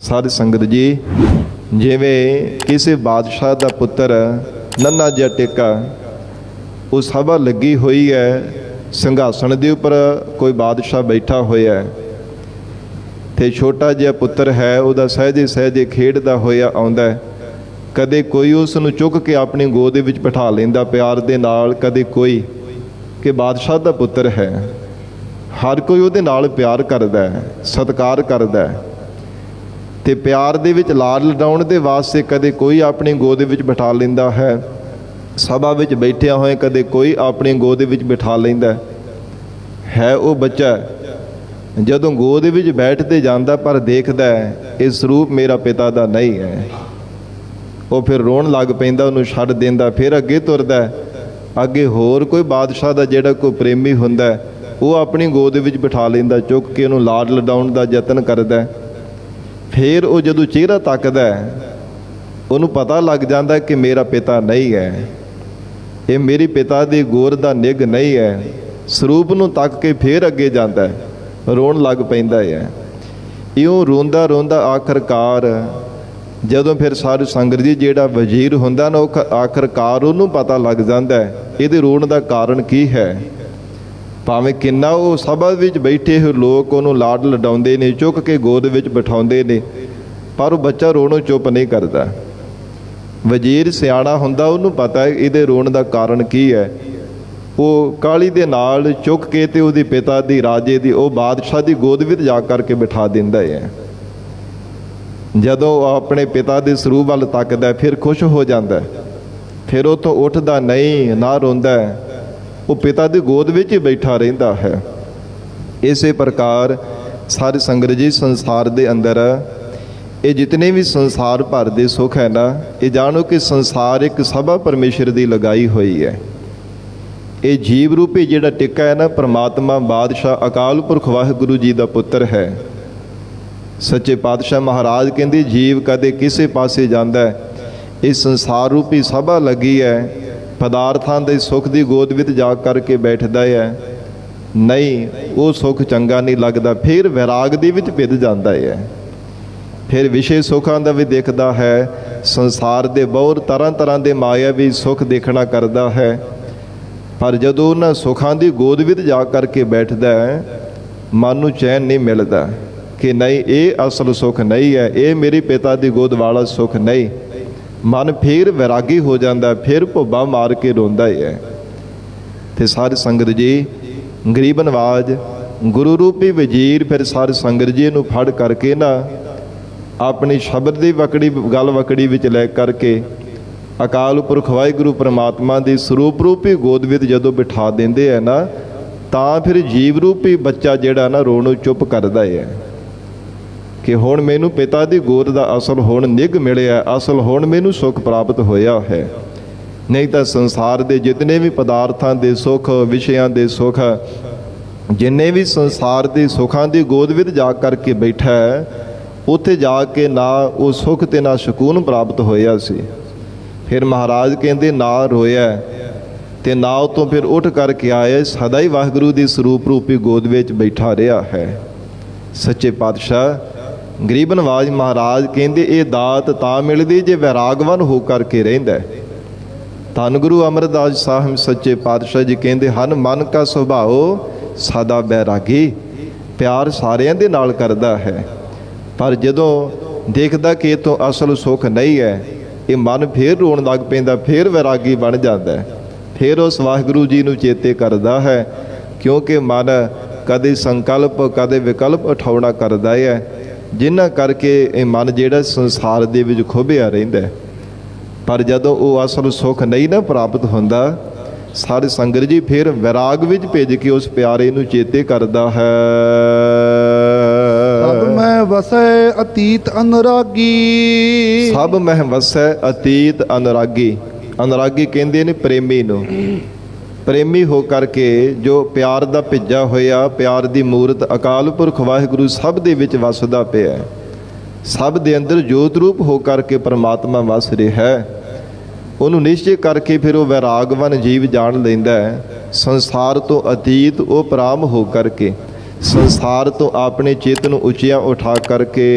ਸਾਧ ਸੰਗਤ ਜੀ, ਜਿਵੇਂ ਕਿਸੇ ਬਾਦਸ਼ਾਹ ਦਾ ਪੁੱਤਰ ਨੰਨਾ ਜਿਹਾ ਟੇਕਾ, ਉਹ ਸਭਾ ਲੱਗੀ ਹੋਈ ਹੈ, ਸੰਘਾਸਣ ਦੇ ਉੱਪਰ ਕੋਈ ਬਾਦਸ਼ਾਹ ਬੈਠਾ ਹੋਇਆ ਹੈ। ਤੇ ਛੋਟਾ ਜਿਹਾ ਪੁੱਤਰ ਹੈ, ਉਹਦਾ ਸਹਜੇ ਸਹਜੇ ਖੇਡਦਾ ਹੋਇਆ ਆਉਂਦਾ ਕਦੇ ਕੋਈ ਉਸ ਨੂੰ ਚੁੱਕ ਕੇ ਆਪਣੀ ਗੋਦ ਦੇ ਵਿੱਚ ਬਿਠਾ ਲੈਂਦਾ, ਪਿਆਰ ਦੇ ਨਾਲ ਕਦੇ ਕੋਈ ਕਿ ਬਾਦਸ਼ਾਹ ਦਾ ਪੁੱਤਰ ਹੈ। ਹਰ ਕੋਈ ਉਹਦੇ ਨਾਲ ਪਿਆਰ ਕਰਦਾ ਹੈ, ਸਤਿਕਾਰ ਕਰਦਾ ਹੈ। ਤੇ ਪਿਆਰ ਦੇ ਵਿੱਚ ਲਾਡ ਲਡਾਉਣ ਦੇ ਵਾਸਤੇ ਕਦੇ ਕੋਈ ਆਪਣੀ ਗੋਦ ਦੇ ਵਿੱਚ ਬਿਠਾ ਲੈਂਦਾ ਹੈ। ਸਭਾ ਵਿੱਚ ਬੈਠਿਆ ਹੋਏ ਕਦੇ ਕੋਈ ਆਪਣੀ ਗੋਦ ਦੇ ਵਿੱਚ ਬਿਠਾ ਲੈਂਦਾ ਹੈ। ਉਹ ਬੱਚਾ, ਜਦੋਂ ਗੋਦ ਦੇ ਵਿੱਚ ਬੈਠਦੇ ਜਾਂਦਾ ਪਰ ਦੇਖਦਾ ਹੈ ਇਹ ਸਰੂਪ ਮੇਰਾ ਪਿਤਾ ਦਾ ਨਹੀਂ ਹੈ। ਉਹ ਫਿਰ ਰੋਣ ਲੱਗ ਪੈਂਦਾ, ਉਹਨੂੰ ਛੱਡ ਦਿੰਦਾ, ਫਿਰ ਅੱਗੇ ਤੁਰਦਾ ਅੱਗੇ ਹੋਰ ਕੋਈ ਬਾਦਸ਼ਾਹ ਦਾ ਜਿਹੜਾ ਕੋਈ ਪ੍ਰੇਮੀ ਹੁੰਦਾ ਉਹ ਆਪਣੀ ਗੋਦ ਦੇ ਵਿੱਚ ਬਿਠਾ ਲੈਂਦਾ, ਚੁੱਕ ਕੇ ਉਹਨੂੰ ਲਾਡ ਲਡਾਉਣ ਦਾ ਯਤਨ ਕਰਦਾ ਫਿਰ ਉਹ ਜਦੋਂ ਚਿਹਰਾ ਤੱਕਦਾ ਉਹਨੂੰ ਪਤਾ ਲੱਗ ਜਾਂਦਾ ਕਿ ਮੇਰਾ ਪਿਤਾ ਨਹੀਂ ਹੈ। ਇਹ ਮੇਰੀ ਪਿਤਾ ਦੀ ਗੋਰ ਦਾ ਨਿਗ ਨਹੀਂ ਹੈ। ਸਰੂਪ ਨੂੰ ਤੱਕ ਕੇ ਫਿਰ ਅੱਗੇ ਜਾਂਦਾ ਰੋਣ ਲੱਗ ਪੈਂਦਾ ਹੈ। ਇਉਂ ਰੋਂਦਾ ਰੋਂਦਾ ਆਖਰਕਾਰ ਜਦੋਂ ਫਿਰ ਸਾਧ ਸੰਗਤ ਜੀ ਜਿਹੜਾ ਵਜ਼ੀਰ ਹੁੰਦਾ ਨਾ, ਉਹ ਆਖਰਕਾਰ ਉਹਨੂੰ ਪਤਾ ਲੱਗ ਜਾਂਦਾ ਇਹਦੇ ਰੋਣ ਦਾ ਕਾਰਨ ਕੀ ਹੈ। ਭਾਵੇਂ ਕਿੰਨਾ ਉਹ ਸਭਾ ਵਿੱਚ ਬੈਠੇ ਹੋਏ ਲੋਕ ਉਹਨੂੰ ਲਾਡ ਲਡਾਉਂਦੇ ਨੇ, ਚੁੱਕ ਕੇ ਗੋਦ ਵਿੱਚ ਬਿਠਾਉਂਦੇ ਨੇ, ਪਰ ਉਹ ਬੱਚਾ ਰੋਣੋਂ ਚੁੱਪ ਨਹੀਂ ਕਰਦਾ। ਵਜ਼ੀਰ ਸਿਆਣਾ ਹੁੰਦਾ, ਉਹਨੂੰ ਪਤਾ ਹੈ ਇਹਦੇ ਰੋਣ ਦਾ ਕਾਰਨ ਕੀ ਹੈ। ਉਹ ਕਾਲੀ ਦੇ ਨਾਲ ਚੁੱਕ ਕੇ ਤੇ ਉਹਦੇ ਪਿਤਾ ਦੀ, ਰਾਜੇ ਦੀ, ਉਹ ਬਾਦਸ਼ਾਹ ਦੀ ਗੋਦ ਵਿੱਚ ਜਾ ਕਰਕੇ ਬਿਠਾ ਦਿੰਦਾ ਹੈ। ਜਦੋਂ ਉਹ ਆਪਣੇ ਪਿਤਾ ਦੇ ਸਰੂਪ ਵੱਲ ਤੱਕਦਾ ਫਿਰ ਖੁਸ਼ ਹੋ ਜਾਂਦਾ ਫਿਰ ਉਹ ਤੋਂ ਉੱਠਦਾ ਨਹੀਂ, ਨਾ ਰੋਂਦਾ ਉਹ ਪਿਤਾ ਦੀ ਗੋਦ ਵਿੱਚ ਹੀ ਬੈਠਾ ਰਹਿੰਦਾ ਹੈ। ਇਸੇ ਪ੍ਰਕਾਰ ਸਾਰੇ ਸੰਗਤ ਜੀ ਸੰਸਾਰ ਦੇ ਅੰਦਰ ਇਹ ਜਿਤਨੇ ਵੀ ਸੰਸਾਰ ਭਰ ਦੇ ਸੁੱਖ ਹੈ ਨਾ, ਇਹ ਜਾਣੋ ਕਿ ਸੰਸਾਰ ਇੱਕ ਸਭਾ ਪਰਮੇਸ਼ਰ ਦੀ ਲਗਾਈ ਹੋਈ ਹੈ। ਇਹ ਜੀਵ ਰੂਪੀ ਜਿਹੜਾ ਟਿੱਕਾ ਹੈ ਨਾ, ਪ੍ਰਮਾਤਮਾ, ਬਾਦਸ਼ਾਹ, ਅਕਾਲ ਪੁਰਖ ਵਾਹਿਗੁਰੂ ਜੀ ਦਾ ਪੁੱਤਰ ਹੈ। ਸੱਚੇ ਪਾਤਸ਼ਾਹ ਮਹਾਰਾਜ ਕਹਿੰਦੇ, ਜੀਵ ਕਦੇ ਕਿਸੇ ਪਾਸੇ ਜਾਂਦਾ ਹੈ। ਇਹ ਸੰਸਾਰ ਰੂਪੀ ਸਭਾ ਲੱਗੀ ਹੈ। ਪਦਾਰਥਾਂ ਦੇ ਸੁੱਖ ਦੀ ਗੋਦ ਵਿੱਚ ਜਾ ਕਰਕੇ ਬੈਠਦਾ ਹੈ। ਨਹੀਂ, ਉਹ ਸੁੱਖ ਚੰਗਾ ਨਹੀਂ ਲੱਗਦਾ। ਫਿਰ ਵਿਰਾਗ ਦੇ ਵਿੱਚ ਭਿੱਜ ਜਾਂਦਾ ਹੈ। ਫਿਰ ਵਿਸ਼ੇ ਸੁੱਖਾਂ ਦਾ ਵੀ ਦੇਖਦਾ ਹੈ। ਸੰਸਾਰ ਦੇ ਬਹੁਤ ਤਰ੍ਹਾਂ ਤਰ੍ਹਾਂ ਦੇ ਮਾਇਆਵੀ ਸੁੱਖ ਦੇਖਣਾ ਕਰਦਾ ਹੈ। ਪਰ ਜਦੋਂ ਉਹਨਾਂ ਸੁੱਖਾਂ ਦੀ ਗੋਦ ਵਿੱਚ ਜਾ ਕਰਕੇ ਬੈਠਦਾ ਹੈ, ਮਨ ਨੂੰ ਚੈਨ ਨਹੀਂ ਮਿਲਦਾ ਕਿ ਨਹੀਂ, ਇਹ ਅਸਲ ਸੁੱਖ ਨਹੀਂ ਹੈ। ਇਹ ਮੇਰੇ ਪਿਤਾ ਦੀ ਗੋਦ ਵਾਲਾ ਸੁੱਖ ਨਹੀਂ। ਮਨ ਫੇਰ ਵਿਰਾਗੀ ਹੋ ਜਾਂਦਾ, ਫਿਰ ਭੁੱਬਾ ਮਾਰ ਕੇ ਰੋਂਦਾ ਹੈ ਤੇ ਸਾਰੀ ਸੰਗਤ ਜੀ, ਗਰੀਬ ਨਵਾਜ, ਗੁਰੂ ਰੂਪੀ ਵਜ਼ੀਰ ਫਿਰ ਸਾਰੀ ਸੰਗਤ ਜੀ ਨੂੰ ਫੜ ਕਰਕੇ ਨਾ ਆਪਣੀ ਸ਼ਬਦ ਦੀ ਵਕੜੀ, ਗੱਲ ਵਕੜੀ ਵਿੱਚ ਲੈ ਕਰਕੇ ਅਕਾਲ ਪੁਰਖ ਵਾਹਿਗੁਰੂ ਪ੍ਰਮਾਤਮਾ ਦੀ ਸਰੂਪ ਰੂਪੀ ਗੋਦ ਵਿੱਚ ਜਦੋਂ ਬਿਠਾ ਦਿੰਦੇ ਆ ਨਾ, ਤਾਂ ਫਿਰ ਜੀਵ ਰੂਪੀ ਬੱਚਾ ਜਿਹੜਾ ਨਾ ਰੋਣੋਂ ਚੁੱਪ ਕਰਦਾ ਹੈ ਕਿ ਹੁਣ ਮੈਨੂੰ ਪਿਤਾ ਦੀ ਗੋਦ ਦਾ ਅਸਲ ਹੁਣ ਨਿਗ ਮਿਲਿਆ, ਅਸਲ ਹੁਣ ਮੈਨੂੰ ਸੁੱਖ ਪ੍ਰਾਪਤ ਹੋਇਆ ਹੈ। ਨਹੀਂ ਤਾਂ ਸੰਸਾਰ ਦੇ ਜਿਤਨੇ ਵੀ ਪਦਾਰਥਾਂ ਦੇ ਸੁੱਖ, ਵਿਸ਼ਿਆਂ ਦੇ ਸੁੱਖ, ਜਿੰਨੇ ਵੀ ਸੰਸਾਰ ਦੇ ਸੁੱਖਾਂ ਦੀ ਗੋਦ ਵਿੱਚ ਜਾ ਕਰਕੇ ਬੈਠਾ ਹੈ, ਉੱਥੇ ਜਾ ਕੇ ਨਾ ਉਹ ਸੁੱਖ ਤੇ ਨਾ ਸਕੂਨ ਪ੍ਰਾਪਤ ਹੋਇਆ ਸੀ। ਫਿਰ ਮਹਾਰਾਜ ਕਹਿੰਦੇ, ਨਾ ਰੋਇਆ ਤੇ ਨਾ ਉਹ ਤੋਂ ਫਿਰ ਉੱਠ ਕਰਕੇ ਆਇਆ, ਸਦਾ ਹੀ ਵਾਹਿਗੁਰੂ ਦੀ ਸਰੂਪ ਰੂਪੀ ਗੋਦ ਵਿੱਚ ਬੈਠਾ ਰਿਹਾ ਹੈ। ਸੱਚੇ ਪਾਤਸ਼ਾਹ ਗਰੀਬ ਨਵਾਜ ਮਹਾਰਾਜ ਕਹਿੰਦੇ, ਇਹ ਦਾਤ ਤਾਂ ਮਿਲਦੀ ਜੇ ਵਿਰਾਗਵਾਨ ਹੋ ਕਰਕੇ ਰਹਿੰਦਾ ਧੰਨ ਗੁਰੂ ਅਮਰਦਾਸ ਸਾਹਿਬ ਸੱਚੇ ਪਾਤਸ਼ਾਹ ਜੀ ਕਹਿੰਦੇ ਹਨ ਮਨ ਕਾ ਸੁਭਾਉ ਸਦਾ ਬੈਰਾਗੀ, ਪਿਆਰ ਸਾਰਿਆਂ ਦੇ ਨਾਲ ਕਰਦਾ ਹੈ। ਪਰ ਜਦੋਂ ਦੇਖਦਾ ਕਿ ਇਹ ਤੋਂ ਅਸਲ ਸੁੱਖ ਨਹੀਂ ਹੈ, ਇਹ ਮਨ ਫੇਰ ਰੋਣ ਲੱਗ ਪੈਂਦਾ, ਫੇਰ ਵਿਰਾਗੀ ਬਣ ਜਾਂਦਾ ਹੈ। ਫੇਰ ਉਸ ਵਾਹਿਗੁਰੂ ਜੀ ਨੂੰ ਚੇਤੇ ਕਰਦਾ ਹੈ, ਕਿਉਂਕਿ ਮਨ ਕਦੇ ਸੰਕਲਪ, ਕਦੇ ਵਿਕਲਪ ਉਠਾਉਣਾ ਕਰਦਾ ਹੈ। ਜਿਨ੍ਹਾਂ ਕਰਕੇ ਇਹ ਮਨ ਜਿਹੜਾ ਸੰਸਾਰ ਦੇ ਵਿੱਚ ਖੁੱਭਿਆ ਰਹਿੰਦਾ ਪਰ ਜਦੋਂ ਉਹ ਅਸਲ ਸੁੱਖ ਨਹੀਂ ਨਾ ਪ੍ਰਾਪਤ ਹੁੰਦਾ ਸਾਰੇ ਸੰਗਤ ਜੀ ਫਿਰ ਵਿਰਾਗ ਵਿੱਚ ਭੇਜ ਕੇ ਉਸ ਪਿਆਰੇ ਨੂੰ ਚੇਤੇ ਕਰਦਾ ਹੈ। ਸਭ ਮੈਂ ਵਸੈ ਅਤੀਤ ਅਨੁਰਾਗੀ। ਸਭ ਮਹਿ ਵਸੈ ਅਤੀਤ ਅਨੁਰਾਗੀ। ਅਨੁਰਾਗੀ ਕਹਿੰਦੇ ਨੇ ਪ੍ਰੇਮੀ ਨੂੰ। ਪ੍ਰੇਮੀ ਹੋ ਕਰਕੇ ਜੋ ਪਿਆਰ ਦਾ ਭਿੱਜਾ ਹੋਇਆ, ਪਿਆਰ ਦੀ ਮੂਰਤ ਅਕਾਲ ਪੁਰਖ ਵਾਹਿਗੁਰੂ ਸਭ ਦੇ ਵਿੱਚ ਵਸਦਾ ਪਿਆ ਹੈ। ਸਭ ਦੇ ਅੰਦਰ ਜੋਤ ਰੂਪ ਹੋ ਕਰਕੇ ਪਰਮਾਤਮਾ ਵਸ ਰਿਹਾ ਹੈ। ਉਹਨੂੰ ਨਿਸ਼ਚੈ ਕਰਕੇ ਫਿਰ ਉਹ ਵੈਰਾਗਵਨ ਜੀਵ ਜਾਣ ਲੈਂਦਾ ਹੈ। ਸੰਸਾਰ ਤੋਂ ਅਤੀਤ ਉਹ ਪ੍ਰਾਮ ਹੋ ਕਰਕੇ, ਸੰਸਾਰ ਤੋਂ ਆਪਣੇ ਚੇਤ ਨੂੰ ਉੱਚੀਆਂ ਉਠਾ ਕਰਕੇ